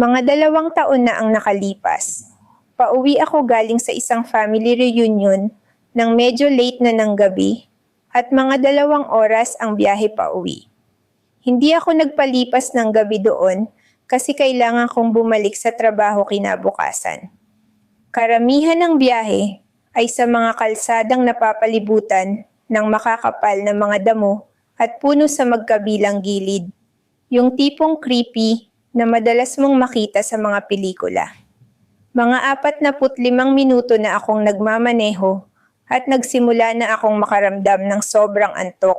Mga dalawang taon na ang nakalipas. Pauwi ako galing sa isang family reunion ng medyo late na ng gabi at mga dalawang oras ang biyahe pa uwi. Hindi ako nagpalipas ng gabi doon kasi kailangan kong bumalik sa trabaho kinabukasan. Karamihan ng biyahe ay sa mga kalsadang napapalibutan ng makakapal na mga damo at puno sa magkabilang gilid. Yung tipong creepy na madalas mong makita sa mga pelikula. Mga apat na limang minuto na akong nagmamaneho at nagsimula na akong makaramdam ng sobrang antok.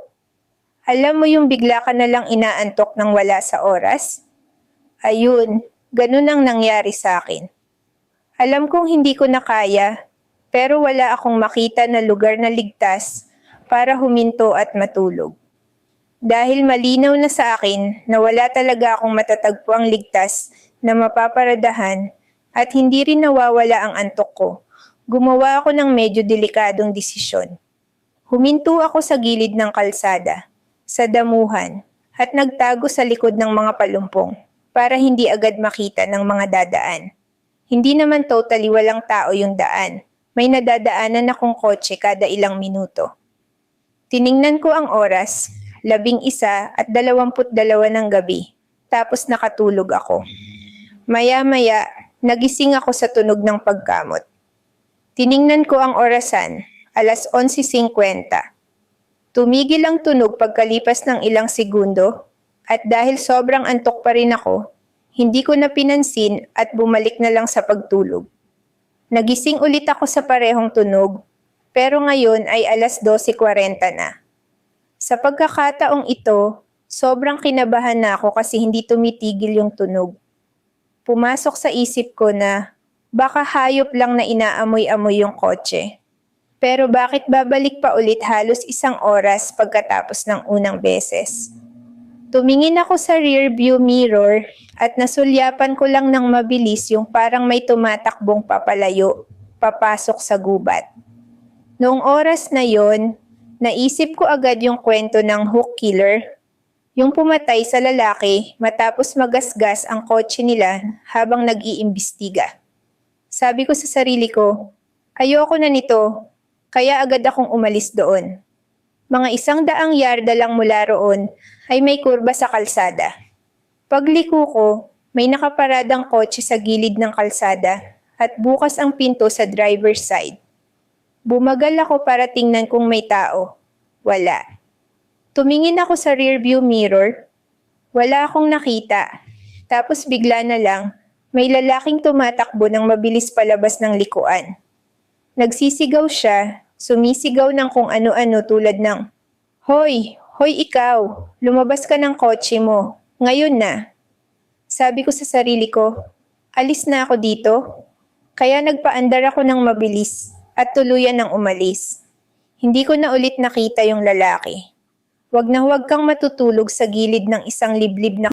Alam mo yung bigla ka na lang inaantok ng wala sa oras? Ayun, ganun ang nangyari sa akin. Alam kong hindi ko na kaya, pero wala akong makita na lugar na ligtas para huminto at matulog. Dahil malinaw na sa akin na wala talaga akong matatagpuang ligtas na mapaparadahan at hindi rin nawawala ang antok ko, gumawa ako ng medyo delikadong desisyon. Huminto ako sa gilid ng kalsada, sa damuhan, at nagtago sa likod ng mga palumpong para hindi agad makita ng mga dadaan. Hindi naman totally walang tao yung daan. May nadadaanan akong kotse kada ilang minuto. Tiningnan ko ang oras, labing isa at dalawamput dalawa ng gabi. Tapos nakatulog ako. Maya-maya, nagising ako sa tunog ng pagkamot. Tiningnan ko ang orasan, alas 11.50. Tumigil ang tunog pagkalipas ng ilang segundo at dahil sobrang antok pa rin ako, hindi ko na pinansin at bumalik na lang sa pagtulog. Nagising ulit ako sa parehong tunog, pero ngayon ay alas 12.40 na. Sa pagkakataong ito, sobrang kinabahan na ako kasi hindi tumitigil yung tunog. Pumasok sa isip ko na baka hayop lang na inaamoy-amoy yung kotse. Pero bakit babalik pa ulit halos isang oras pagkatapos ng unang beses? Tumingin ako sa rear view mirror at nasulyapan ko lang ng mabilis yung parang may tumatakbong papalayo, papasok sa gubat. Noong oras na yon, naisip ko agad yung kwento ng hook killer, yung pumatay sa lalaki matapos magasgas ang kotse nila habang nag-iimbestiga. Sabi ko sa sarili ko, ayoko na nito, kaya agad akong umalis doon. Mga isang daang yarda lang mula roon ay may kurba sa kalsada. Pagliko ko, may nakaparadang kotse sa gilid ng kalsada at bukas ang pinto sa driver's side. Bumagal ako para tingnan kung may tao. Wala. Tumingin ako sa rearview mirror. Wala akong nakita. Tapos bigla na lang, may lalaking tumatakbo ng mabilis palabas ng likuan. Nagsisigaw siya, sumisigaw ng kung ano-ano tulad ng, Hoy, hoy ikaw, lumabas ka ng kotse mo, ngayon na. Sabi ko sa sarili ko, alis na ako dito. Kaya nagpaandar ako ng mabilis at tuluyan ng umalis. Hindi ko na ulit nakita yung lalaki. Huwag na huwag kang matutulog sa gilid ng isang liblib na